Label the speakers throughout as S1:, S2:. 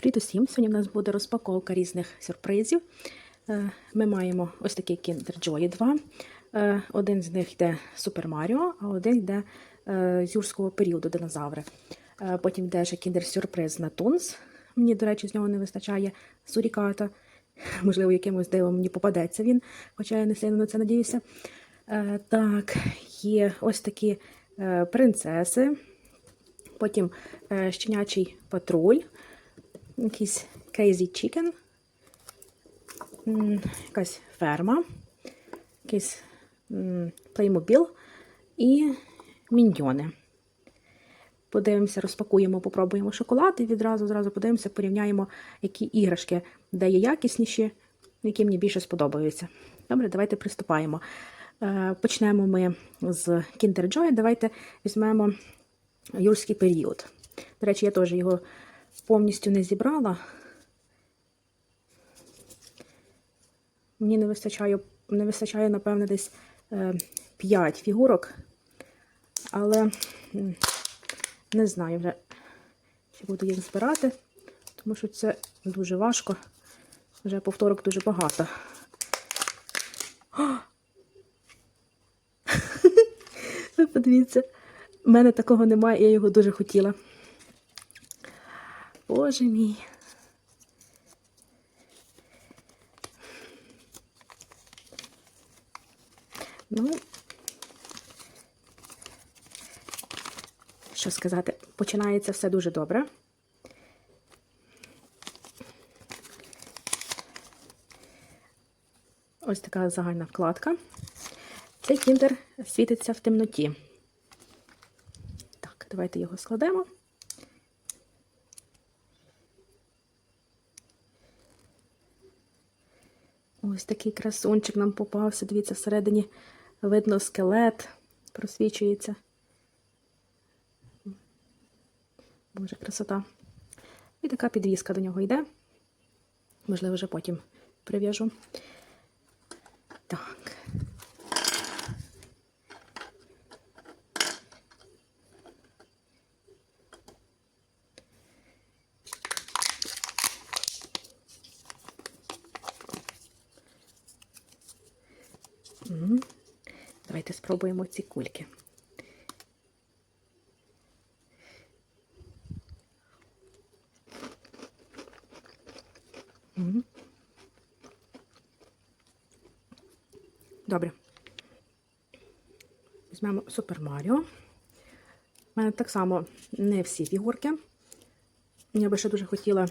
S1: Привіт усім! Сьогодні в нас буде розпаковка різних сюрпризів. Е, Ми маємо ось такий Kinder Joy 2. Е, Один з них йде Супер Маріо, а один йде е, з юрського періоду динозаври. Потім йде ще Kinder Сюрприз на Тунс. Мені, до речі, з нього не вистачає суріката. Можливо, якимось дивом мені попадеться він, хоча я не сильно на це надіюся. Так, є ось такі принцеси. Потім щенячий патруль, якийсь Crazy Chicken, якась ферма, якийсь Playmobil і міньйони. Подивимося, розпакуємо, попробуємо шоколад і відразу зразу подивимося, порівняємо, які іграшки, де є якісніші, які мені більше сподобаються. Добре, давайте приступаємо. Е, Почнемо ми з Kinder Joy. Давайте візьмемо юрський період. До речі, я теж його повністю не зібрала. Мені не вистачає, не вистачає, напевно, десь е, 5 фігурок, але не знаю вже, чи буду їх збирати, тому що це дуже важко. Вже повторок дуже багато. Ви подивіться. У мене такого немає, я його дуже хотіла. Боже мій. Ну, що сказати, починається все дуже добре. Ось така загальна вкладка. Цей кіндер світиться в темноті. Так, давайте його складемо. Ось такий красунчик нам попався. Дивіться, всередині видно скелет, просвічується. Боже, красота. І така підвіска до нього йде. Можливо, вже потім прив'яжу. Так. Мгм. Давайте спробуємо ці кульки. Добре. Візьмемо Супер Маріо. У мене так само не всі фігурки. Я би ще дуже хотіла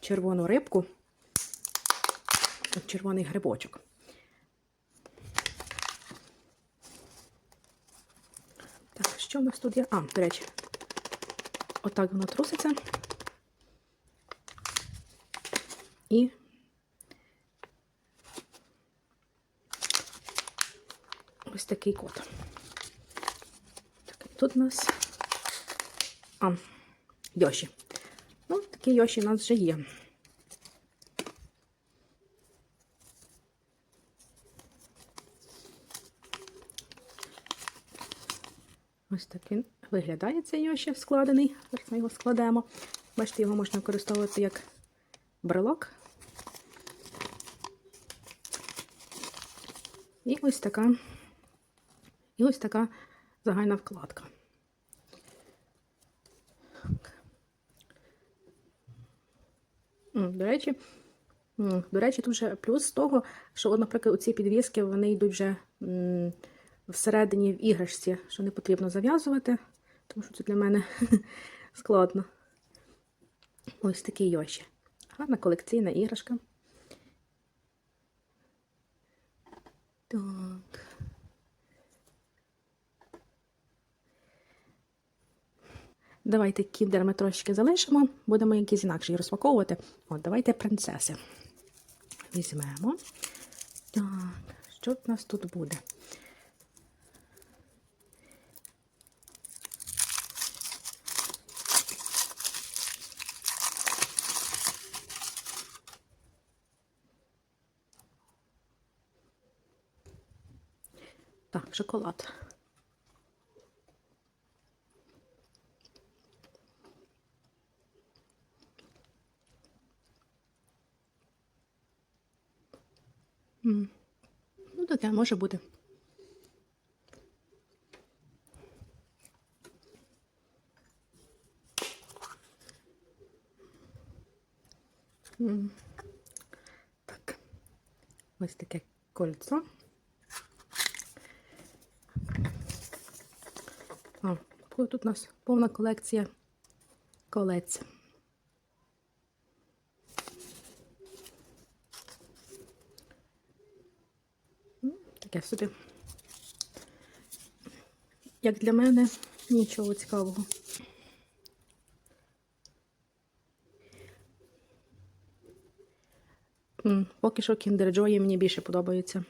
S1: червону рибку, червоний грибочок. Так, що в нас тут є? А, до речі, отак воно труситься. І ось такий код. Так, тут у нас а, Йоші. Ну, такі Йоші у нас вже є. Ось так він виглядає цей Йоші складений. Зараз ми його складемо. Бачите, його можна використовувати як брелок. І ось така, і ось така загальна вкладка. До речі, до речі, тут вже плюс того, що, наприклад, ці підвіски вони йдуть вже всередині в іграшці, що не потрібно зав'язувати, тому що це для мене складно. Ось такий Йоші. Гарна колекційна іграшка. Так. Давайте кіндер ми трошки залишимо, будемо якісь інакші розпаковувати. От, давайте принцеси. Візьмемо. Так, що в нас тут буде? шоколад. Ну, таке може бути. Так, ось таке кольцо. А, тут у нас повна колекція колець. Таке собі. Як для мене, нічого цікавого. Поки що Kinder Joy мені більше подобаються.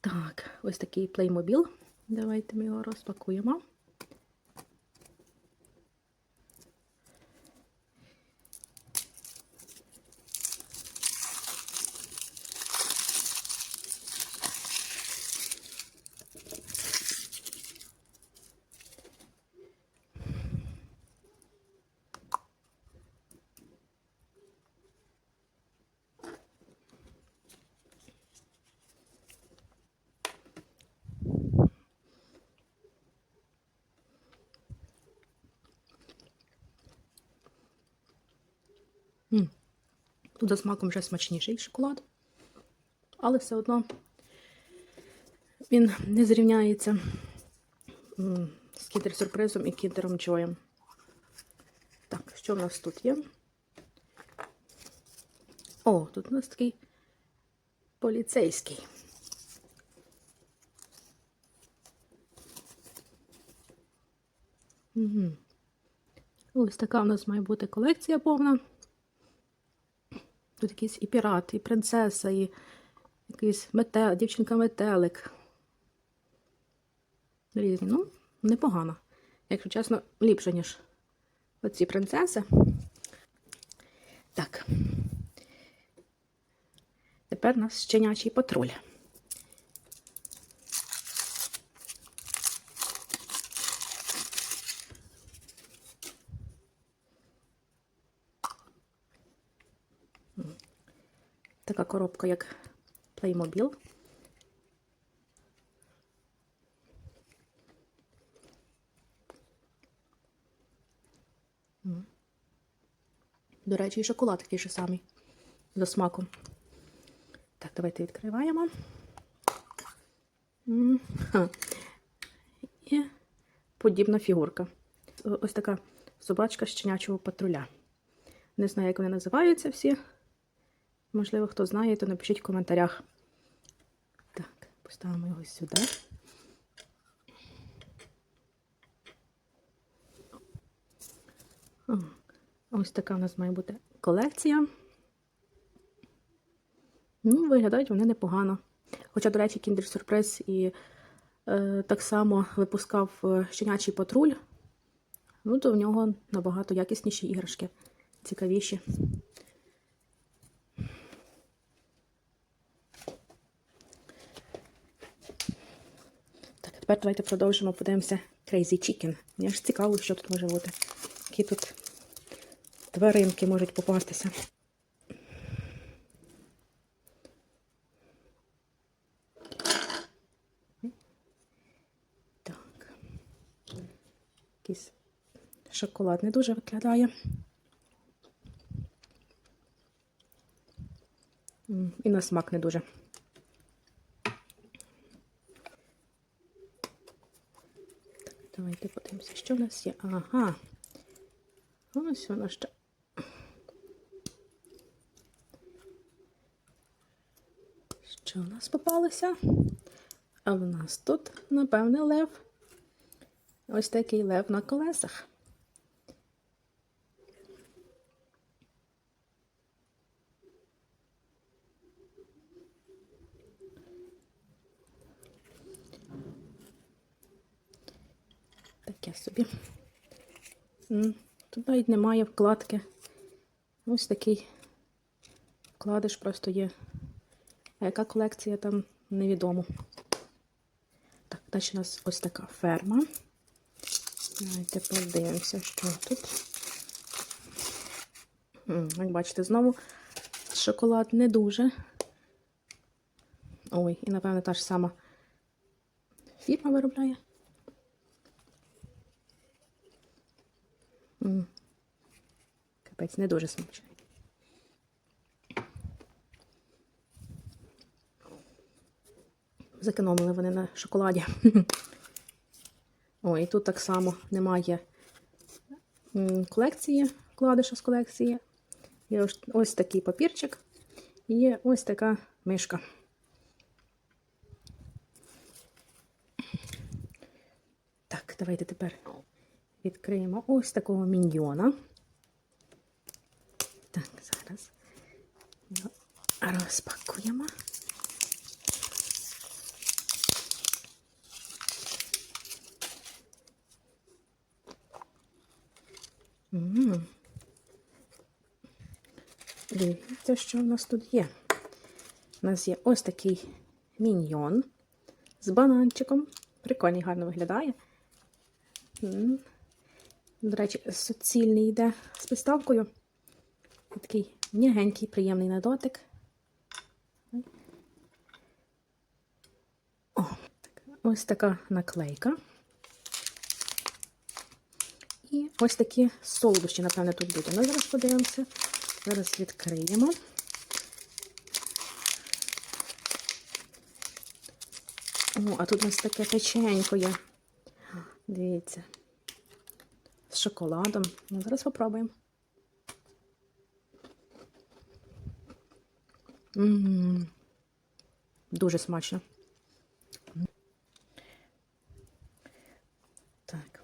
S1: Так, ось такий Playmobil. Давайте ми його розпакуємо. М. Тут за смаком вже смачніший шоколад, але все одно він не зрівняється з кіндер-сюрпризом і кіндером Джоєм. Так, що в нас тут є? О, тут у нас такий поліцейський. Угу. Ось така у нас має бути колекція повна. Тут якийсь і пірат, і принцеса, і якийсь метел, дівчинка-метелик. Різні. Ну, непогано. Якщо чесно, ліпше, ніж оці принцеси. Так. Тепер у нас щенячий патруль. Така коробка, як Playmobil. До речі, і шоколад такий же самий за смаком. Так, давайте відкриваємо. І подібна фігурка. Ось така собачка щенячого патруля. Не знаю, як вони називаються всі. Можливо, хто знає, то напишіть в коментарях. Так, поставимо його сюди. Ось така у нас має бути колекція. Ну, виглядають вони непогано. Хоча, до речі, Kinder Surprise і е, так само випускав е, щенячий патруль. Ну, то в нього набагато якісніші іграшки, цікавіші. Тепер давайте продовжимо, подивимося Crazy Chicken. Мені ж цікаво, що тут може бути. Які тут тваринки можуть попастися. Так. Якийсь шоколад не дуже виглядає. І на смак не дуже. Давайте подивимося, що в нас є. Ага. Ось воно ще. Що в нас попалося? А в нас тут, напевне, лев. Ось такий лев на колесах. Таке собі. М, Тут навіть немає вкладки. Ось такий вкладиш просто є. А яка колекція там невідомо. Так, далі у нас ось така ферма. Давайте подивимося, що тут. Як бачите, знову шоколад не дуже Ой, і напевно та ж сама фірма виробляє. М. Капець, не дуже смачний. Зекономили вони на шоколаді. Ой, і тут так само немає колекції, вкладиша з колекції. Є ось, такий папірчик і ось така мишка. Так, давайте тепер відкриємо ось такого міньйона. Так, зараз його розпакуємо. М. Дивіться, що в нас тут є. У нас є ось такий міньйон з бананчиком. Прикольний, гарно виглядає. До речі, суцільний йде з підставкою. Такий м'ягенький, приємний на дотик. О, так, ось така наклейка. І ось такі солодощі, напевне, тут будуть. Ми зараз подивимося. Зараз відкриємо. О, а тут у нас таке печенько є. Дивіться. З шоколадом. Ну, зараз попробуємо. Дуже смачно. Так.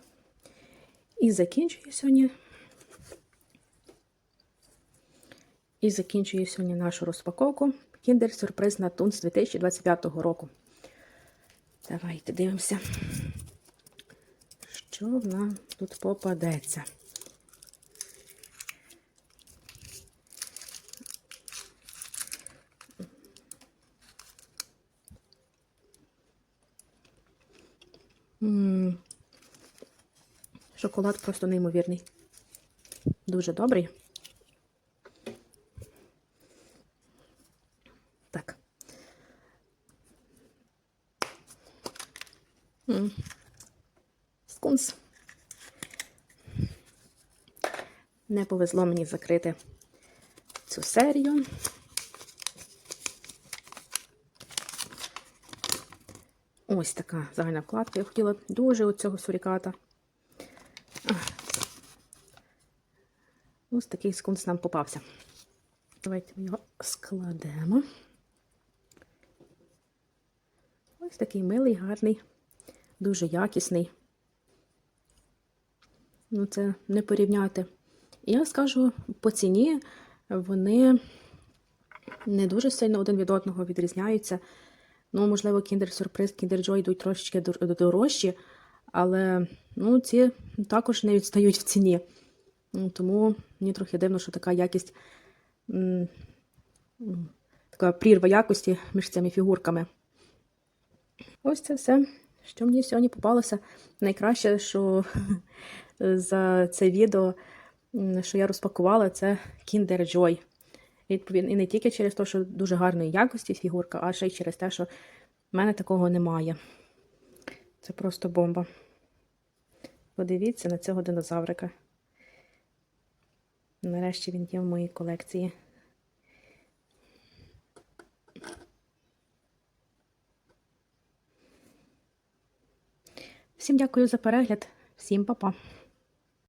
S1: І закінчую сьогодні. І закінчую сьогодні нашу розпаковку. Kinder сюрприз на Тунс 2025 року. Давайте дивимося, що нам тут попадеться. Шоколад просто неймовірний. Дуже добрий. Так. Скунс. Не повезло мені закрити цю серію. Ось така загальна вкладка. Я хотіла дуже от цього суріката. Ось такий скунс нам попався. Давайте ми його складемо. Ось такий милий, гарний, дуже якісний. Ну, це не порівняти. Я скажу, по ціні вони не дуже сильно один від одного відрізняються. Ну, можливо, Kinder Surprise, Kinder Joy йдуть трошечки дорожчі, але ну, ці також не відстають в ціні. Ну, Тому мені трохи дивно, що така якість, така прірва якості між цими фігурками. Ось це все, що мені сьогодні попалося. Найкраще, що за це відео, що я розпакувала, це Kinder Joy. Відповідно, і не тільки через те, що дуже гарної якості фігурка, а ще й через те, що в мене такого немає. Це просто бомба. Подивіться на цього динозаврика. Нарешті він є в моїй колекції. Всім дякую за перегляд, всім па-па.